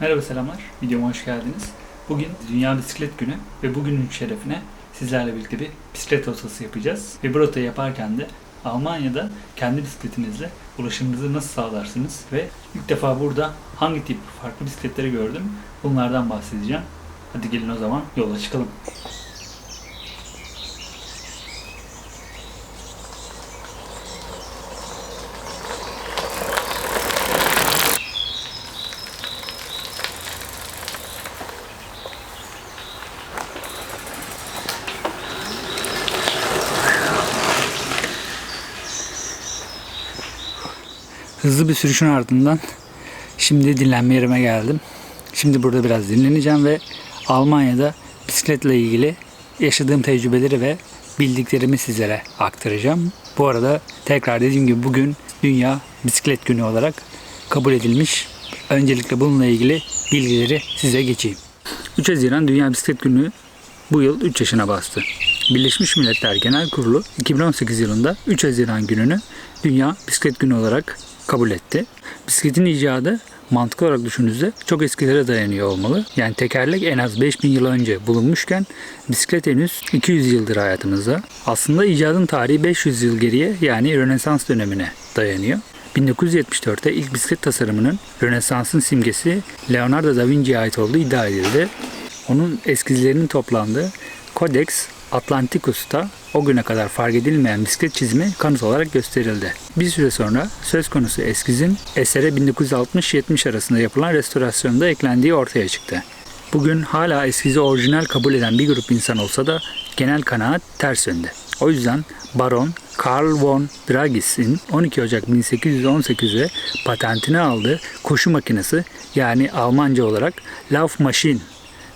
Merhaba selamlar, videoma hoş geldiniz. Bugün Dünya Bisiklet Günü ve bugünün şerefine sizlerle birlikte bir bisiklet rotası yapacağız. Ve bu rotayı yaparken de Almanya'da kendi bisikletinizle ulaşımınızı nasıl sağlarsınız ve ilk defa burada hangi tip farklı bisikletleri gördüm bunlardan bahsedeceğim. Hadi gelin o zaman yola çıkalım. Hızlı bir sürüşün ardından şimdi dinlenme yerime geldim. Şimdi burada biraz dinleneceğim ve Almanya'da bisikletle ilgili yaşadığım tecrübeleri ve bildiklerimi sizlere aktaracağım. Bu arada tekrar dediğim gibi bugün Dünya Bisiklet Günü olarak kabul edilmiş. Öncelikle bununla ilgili bilgileri size geçeyim. 3 Haziran Dünya Bisiklet Günü bu yıl 3 yaşına bastı. Birleşmiş Milletler Genel Kurulu 2018 yılında 3 Haziran gününü Dünya Bisiklet Günü olarak kabul etti. Bisikletin icadı mantıklı olarak düşündüğünüzde çok eskilere dayanıyor olmalı. Yani tekerlek en az 5000 yıl önce bulunmuşken bisiklet henüz 200 yıldır hayatımızda. Aslında icadın tarihi 500 yıl geriye yani Rönesans dönemine dayanıyor. 1974'te ilk bisiklet tasarımının Rönesans'ın simgesi Leonardo da Vinci'ye ait olduğu iddia edildi. Onun eskizlerinin toplandığı Codex Atlanticus'ta o güne kadar fark edilmeyen bisiklet çizimi kanıt olarak gösterildi. Bir süre sonra söz konusu eskizin esere 1960-70 arasında yapılan restorasyonda eklendiği ortaya çıktı. Bugün hala eskizi orijinal kabul eden bir grup insan olsa da genel kanaat ters yönde. O yüzden Baron Karl von Dragis'in 12 Ocak 1818'de patentini aldığı koşu makinesi yani Almanca olarak Laufmaschine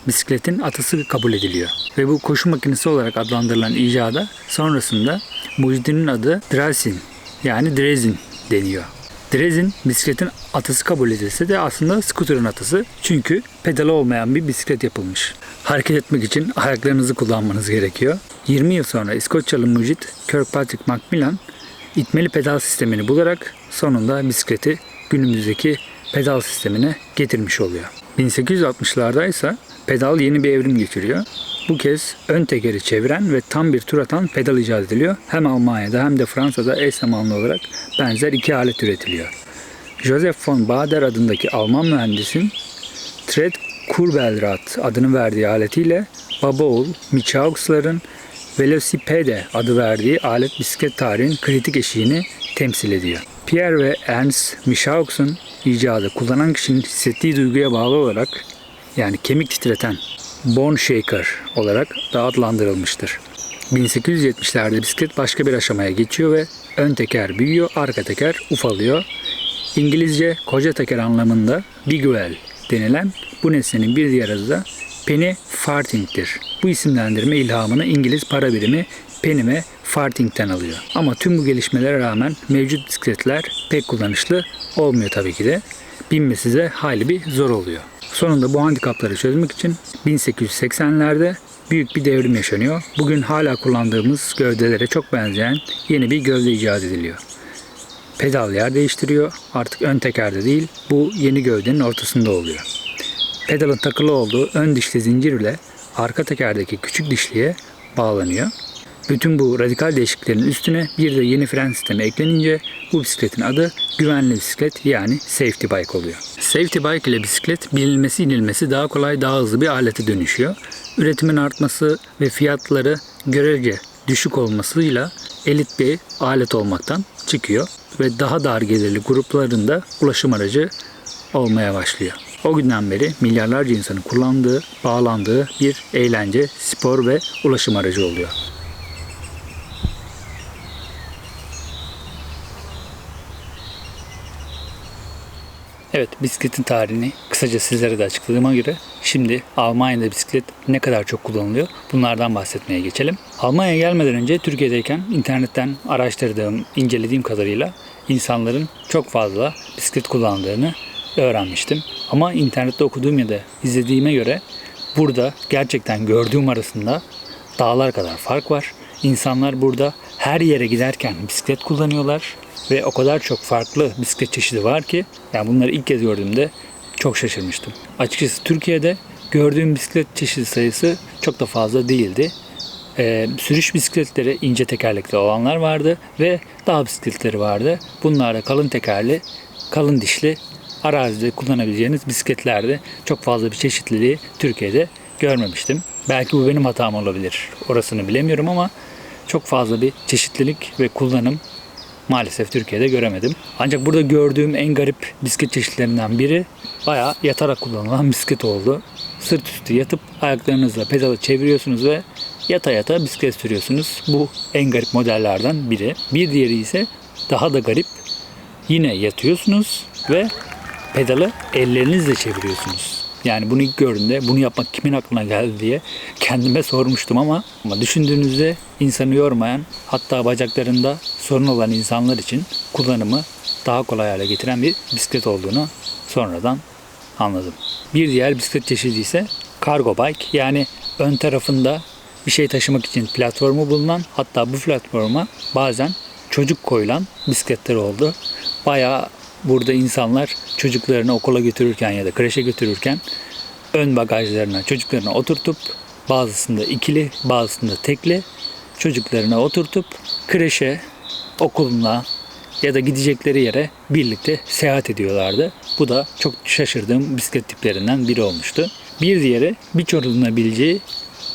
bisikletin atası kabul ediliyor. Ve bu koşu makinesi olarak adlandırılan icada sonrasında mucidinin adı Drasin yani Drezin deniyor. Drezin bisikletin atası kabul edilse de aslında skuterın atası. Çünkü pedalı olmayan bir bisiklet yapılmış. Hareket etmek için ayaklarınızı kullanmanız gerekiyor. 20 yıl sonra İskoçyalı mucit Kirkpatrick Macmillan itmeli pedal sistemini bularak sonunda bisikleti günümüzdeki pedal sistemine getirmiş oluyor. 1860'larda ise pedal yeni bir evrim geçiriyor. Bu kez ön tekeri çeviren ve tam bir tur atan pedal icat ediliyor. Hem Almanya'da hem de Fransa'da eş zamanlı olarak benzer iki alet üretiliyor. Joseph von Bader adındaki Alman mühendisin Tred Kurbelrad adını verdiği aletiyle baba oğul Michaux'ların Velocipede adı verdiği alet bisiklet tarihinin kritik eşiğini temsil ediyor. Pierre ve Ernst Michaux'un icadı kullanan kişinin hissettiği duyguya bağlı olarak yani kemik titreten bone shaker olarak da adlandırılmıştır. 1870'lerde bisiklet başka bir aşamaya geçiyor ve ön teker büyüyor, arka teker ufalıyor. İngilizce koca teker anlamında biguel denilen bu nesnenin bir diğer adı da penny farthing'tir. Bu isimlendirme ilhamını İngiliz para birimi penny ve farthing'ten alıyor. Ama tüm bu gelişmelere rağmen mevcut bisikletler pek kullanışlı olmuyor tabii ki de. Binmesi de hayli bir zor oluyor. Sonunda bu handikapları çözmek için 1880'lerde büyük bir devrim yaşanıyor. Bugün hala kullandığımız gövdelere çok benzeyen yeni bir gövde icat ediliyor. Pedal yer değiştiriyor. Artık ön tekerde değil, bu yeni gövdenin ortasında oluyor. Pedalın takılı olduğu ön dişli zincir ile arka tekerdeki küçük dişliye bağlanıyor. Bütün bu radikal değişikliklerin üstüne bir de yeni fren sistemi eklenince bu bisikletin adı güvenli bisiklet yani safety bike oluyor. Safety bike ile bisiklet bilinmesi inilmesi daha kolay daha hızlı bir alete dönüşüyor. Üretimin artması ve fiyatları görece düşük olmasıyla elit bir alet olmaktan çıkıyor ve daha dar gelirli grupların da ulaşım aracı olmaya başlıyor. O günden beri milyarlarca insanın kullandığı, bağlandığı bir eğlence, spor ve ulaşım aracı oluyor. Evet, bisikletin tarihini kısaca sizlere de açıkladığıma göre şimdi Almanya'da bisiklet ne kadar çok kullanılıyor bunlardan bahsetmeye geçelim. Almanya'ya gelmeden önce Türkiye'deyken internetten araştırdığım, incelediğim kadarıyla insanların çok fazla bisiklet kullandığını öğrenmiştim. Ama internette okuduğum ya da izlediğime göre burada gerçekten gördüğüm arasında dağlar kadar fark var. İnsanlar burada her yere giderken bisiklet kullanıyorlar ve o kadar çok farklı bisiklet çeşidi var ki yani bunları ilk kez gördüğümde çok şaşırmıştım. Açıkçası Türkiye'de gördüğüm bisiklet çeşidi sayısı çok da fazla değildi. Ee, sürüş bisikletleri ince tekerlekli olanlar vardı ve dağ bisikletleri vardı. Bunlar da kalın tekerli, kalın dişli arazide kullanabileceğiniz bisikletlerdi. Çok fazla bir çeşitliliği Türkiye'de görmemiştim. Belki bu benim hatam olabilir. Orasını bilemiyorum ama çok fazla bir çeşitlilik ve kullanım maalesef Türkiye'de göremedim. Ancak burada gördüğüm en garip bisiklet çeşitlerinden biri bayağı yatarak kullanılan bisiklet oldu. Sırt üstü yatıp ayaklarınızla pedalı çeviriyorsunuz ve yata yata bisiklet sürüyorsunuz. Bu en garip modellerden biri. Bir diğeri ise daha da garip. Yine yatıyorsunuz ve pedalı ellerinizle çeviriyorsunuz. Yani bunu ilk gördüğümde bunu yapmak kimin aklına geldi diye kendime sormuştum ama, ama düşündüğünüzde insanı yormayan hatta bacaklarında sorun olan insanlar için kullanımı daha kolay hale getiren bir bisiklet olduğunu sonradan anladım. Bir diğer bisiklet çeşidi ise cargo bike yani ön tarafında bir şey taşımak için platformu bulunan hatta bu platforma bazen çocuk koyulan bisikletler oldu. Bayağı burada insanlar çocuklarını okula götürürken ya da kreşe götürürken ön bagajlarına çocuklarını oturtup bazısında ikili bazısında tekli çocuklarına oturtup kreşe, okuluna ya da gidecekleri yere birlikte seyahat ediyorlardı. Bu da çok şaşırdığım bisiklet tiplerinden biri olmuştu. Bir diğeri birçoğunabileceği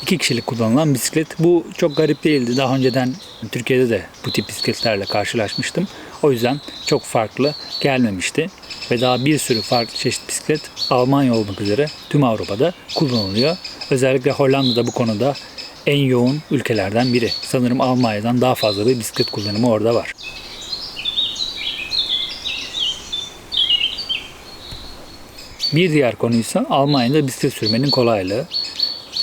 iki kişilik kullanılan bisiklet. Bu çok garip değildi. Daha önceden Türkiye'de de bu tip bisikletlerle karşılaşmıştım. O yüzden çok farklı gelmemişti. Ve daha bir sürü farklı çeşit bisiklet Almanya olmak üzere tüm Avrupa'da kullanılıyor. Özellikle Hollanda'da bu konuda en yoğun ülkelerden biri. Sanırım Almanya'dan daha fazla bir bisiklet kullanımı orada var. Bir diğer konu ise Almanya'da bisiklet sürmenin kolaylığı.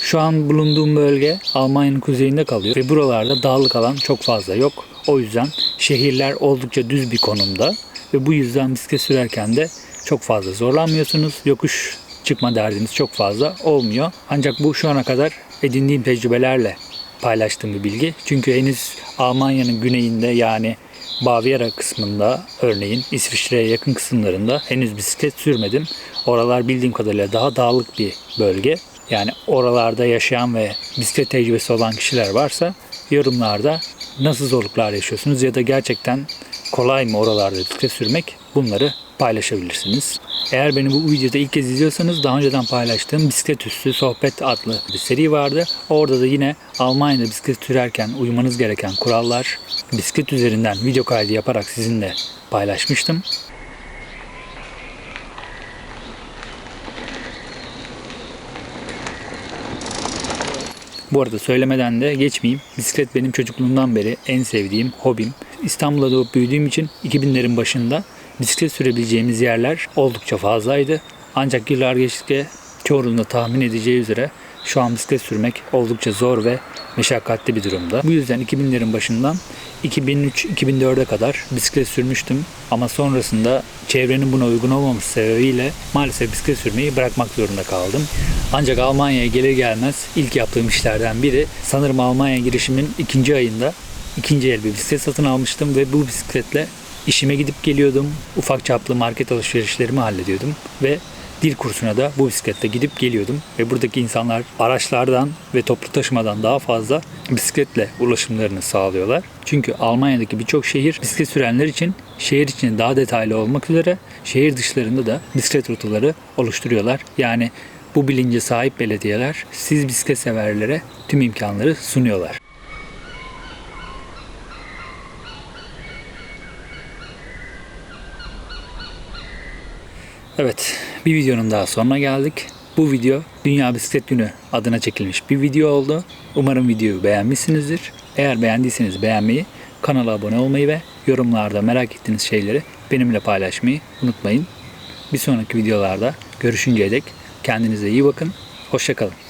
Şu an bulunduğum bölge Almanya'nın kuzeyinde kalıyor ve buralarda dağlık alan çok fazla yok. O yüzden şehirler oldukça düz bir konumda ve bu yüzden bisiklet sürerken de çok fazla zorlanmıyorsunuz. Yokuş çıkma derdiniz çok fazla olmuyor. Ancak bu şu ana kadar edindiğim tecrübelerle paylaştığım bir bilgi. Çünkü henüz Almanya'nın güneyinde yani Baviera kısmında örneğin İsviçre'ye yakın kısımlarında henüz bisiklet sürmedim. Oralar bildiğim kadarıyla daha dağlık bir bölge. Yani oralarda yaşayan ve bisiklet tecrübesi olan kişiler varsa yorumlarda nasıl zorluklar yaşıyorsunuz ya da gerçekten kolay mı oralarda bisiklet sürmek bunları paylaşabilirsiniz. Eğer beni bu videoda ilk kez izliyorsanız daha önceden paylaştığım Bisiklet Üstü Sohbet adlı bir seri vardı. Orada da yine Almanya'da bisiklet sürerken uymanız gereken kurallar, bisiklet üzerinden video kaydı yaparak sizinle paylaşmıştım. Bu arada söylemeden de geçmeyeyim. Bisiklet benim çocukluğumdan beri en sevdiğim hobim. İstanbul'da doğup büyüdüğüm için 2000'lerin başında bisiklet sürebileceğimiz yerler oldukça fazlaydı. Ancak yıllar geçtikçe çoğunun da tahmin edeceği üzere şu an bisiklet sürmek oldukça zor ve meşakkatli bir durumda. Bu yüzden 2000'lerin başından 2003-2004'e kadar bisiklet sürmüştüm. Ama sonrasında çevrenin buna uygun olmaması sebebiyle maalesef bisiklet sürmeyi bırakmak zorunda kaldım. Ancak Almanya'ya gelir gelmez ilk yaptığım işlerden biri sanırım Almanya girişimin ikinci ayında ikinci el bir bisiklet satın almıştım ve bu bisikletle işime gidip geliyordum. Ufak çaplı market alışverişlerimi hallediyordum ve dil kursuna da bu bisikletle gidip geliyordum. Ve buradaki insanlar araçlardan ve toplu taşımadan daha fazla bisikletle ulaşımlarını sağlıyorlar. Çünkü Almanya'daki birçok şehir bisiklet sürenler için şehir içinde daha detaylı olmak üzere şehir dışlarında da bisiklet rotaları oluşturuyorlar. Yani bu bilince sahip belediyeler siz bisiklet severlere tüm imkanları sunuyorlar. Evet, bir videonun daha sonuna geldik. Bu video Dünya Bisiklet Günü adına çekilmiş bir video oldu. Umarım videoyu beğenmişsinizdir. Eğer beğendiyseniz beğenmeyi, kanala abone olmayı ve yorumlarda merak ettiğiniz şeyleri benimle paylaşmayı unutmayın. Bir sonraki videolarda görüşünceye dek kendinize iyi bakın. Hoşçakalın.